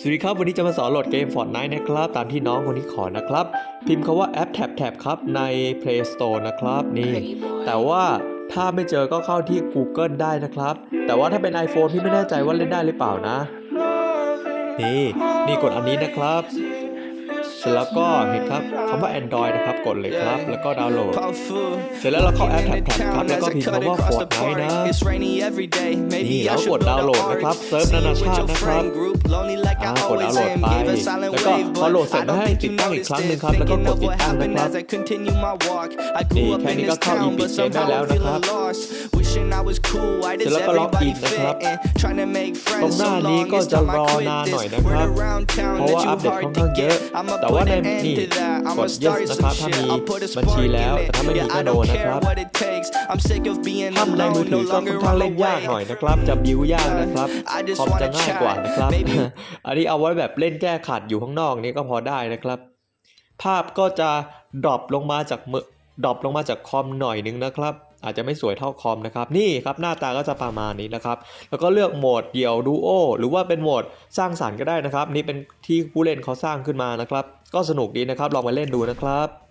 สวัสดีครับ วันนี้จะมาสอนโหลดเกม Fortnite นะครับ ตามที่น้องคนนี้ขอนะครับ พิมพ์คาว่าแอป Tap Tap ครับใน Play Store นะครับนี่ แต่ว่าถ้าไม่เจอก็เข้าที่ Google ได้นะครับ แต่ว่าถ้าเป็น iPhone พี่ไม่แน่ใจว่าเล่นได้หรือเปล่านะ นี่ นี่กดอันนี้นะครับเส ร็จแล้วก็เห็นครับคำว่า Android นะครับกดเลยครับ แล้วก็ดาวน์โหลด เสร็จแล้วเราเข้าแอป Tap Tap ครับแล้วก็พิมพ์คำว่า Fortnite นะนี่แล้วกดดาวน์โหลดนะครับเซิร์ฟนานาชาตินะครับอ่ากดดาวน์โหลดไปแล้วก็พอโหลดเสร็จแล้วให้ติดตั้งอีกครั้งหนึ่งครับแล้วก็กดติดตั้งนะครับนี่แค่นี้ก็เข้า Epic ได้แล้วนะครับ เสร็จแล้วก็ล็อกอินนะครับ ตรงหน้านี้ก็จะรอนานหน่อยนะครับ เพราะว่าอัปเดตค่อนข้างเยอะ แต่ว่าในนี่กด yes นะครับถ้ามีบัญชีแล้วแต่ถ้าไม่มีก็โดนนะครับถ้าในมือถือก็ค่อนข้างเล่นยากหน่อยนะครับ จะบิวยากนะครับคอมจะง่ายกว่านะครับ อันนี้เอาไว้แบบเล่นแก้ขัดอยู่ข้างนอกนี่ก็พอได้นะครับ ภาพก็จะดรอปลงมาจากมือดรอปลงมาจากคอมหน่อยนึงนะครับ อาจจะไม่สวยเท่าคอมนะครับ นี่ครับหน้าตาก็จะประมาณนี้นะครับ แล้วก็เลือกโหมดเดี่ยวดูโอหรือว่าเป็นโหมดสร้างสรรค์ก็ได้นะครับ นี่เป็นที่ผู้เล่นเขาสร้างขึ้นมานะครับ ก็สนุกดีนะครับ ลองมาเล่นดูนะครับ